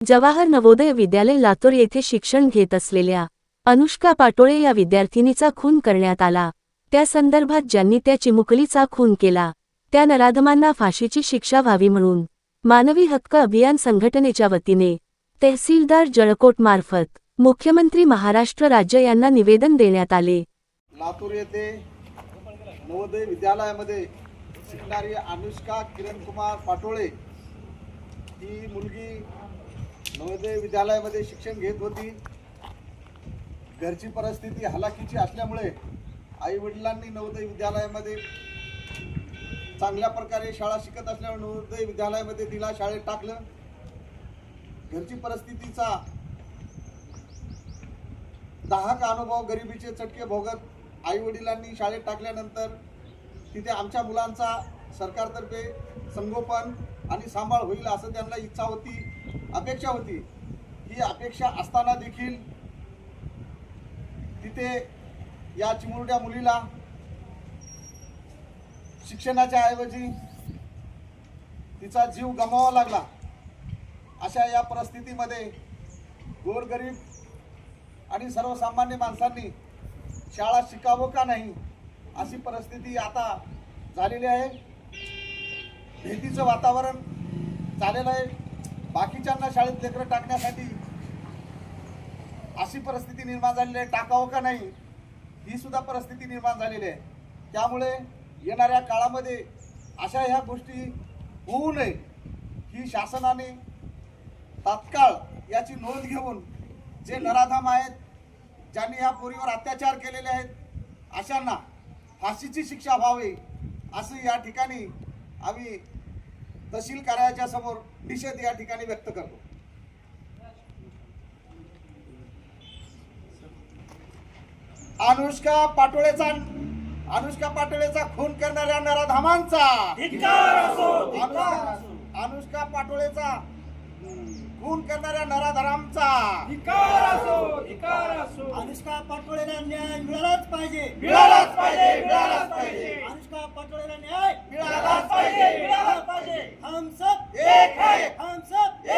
जवाहर नवोदय विद्यालय लातूर येथे शिक्षण घेत असलेल्या अनुष्का पाटोळे या विद्यार्थिनीचा खून करण्यात आला. त्या संदर्भात ज्यांनी त्या चिमुकलीचा खून केला त्या नराधमांना फाशीची शिक्षा व्हावी म्हणून मानवी हक्क अभियान संघटनेच्या वतीने तहसीलदार जळकोटमार्फत मुख्यमंत्री महाराष्ट्र राज्य यांना निवेदन देण्यात आले. लातूर येथे नवोदय विद्यालयामध्ये शिकणारी अनुष्का किरण कुमार पाटोळे ही मुलगी नवोदय विद्यालयामध्ये शिक्षण घेत होती. घरची परिस्थिती हलाखीची असल्यामुळे आई वडिलांनी नवोदय विद्यालयामध्ये चांगल्या प्रकारे शाळा शिकत असल्यामुळे नवोदय विद्यालयामध्ये तिला शाळेत टाकलं. घरची परिस्थितीचा दाहक अनुभव गरिबीचे चटके भोगत आई वडिलांनी शाळेत टाकल्यानंतर तिथे आमच्या मुलांचा सरकारतर्फे संगोपन आणि सांभाळ होईल असं त्यांना इच्छा होती. अपेक्षा होती. ही अपेक्षा असताना देखील तिथे या चिमुरड्या मुलीला शिक्षणाच्या ऐवजी तिचा जीव गमावा लागला. अशा या परिस्थितीमध्ये गोरगरीब आणि सर्वसामान्य माणसांनी शाळा शिकावं का नाही अशी परिस्थिती आता झालेली आहे. भीतीचं वातावरण झालेलं आहे. बाकीच्यांना शाळेत लेकरं टाकण्यासाठी अशी परिस्थिती निर्माण झालेली आहे. टाकावं का नाही ही सुद्धा परिस्थिती निर्माण झालेली आहे. त्यामुळे येणाऱ्या काळामध्ये अशा ह्या गोष्टी होऊ नये. ही शासनाने तात्काळ याची नोंद घेऊन जे नराधाम आहेत ज्यांनी ह्या पोरीवर अत्याचार केलेले आहेत अशांना फाशीची शिक्षा व्हावी असं या ठिकाणी आम्ही तहसील कार्यालयाच्या समोर निषेध या ठिकाणी व्यक्त करतो. अनुष्का पाटोळेचा अनुष्का पाटोळेचा खून करणाऱ्या नराधामांचा. अनु- अनुष्का पाटोळेचा खून करणाऱ्या नराधरामचा अनुष्का पाटोळेला न्याय मिळालाच पाहिजे. मिळालाच पाहिजे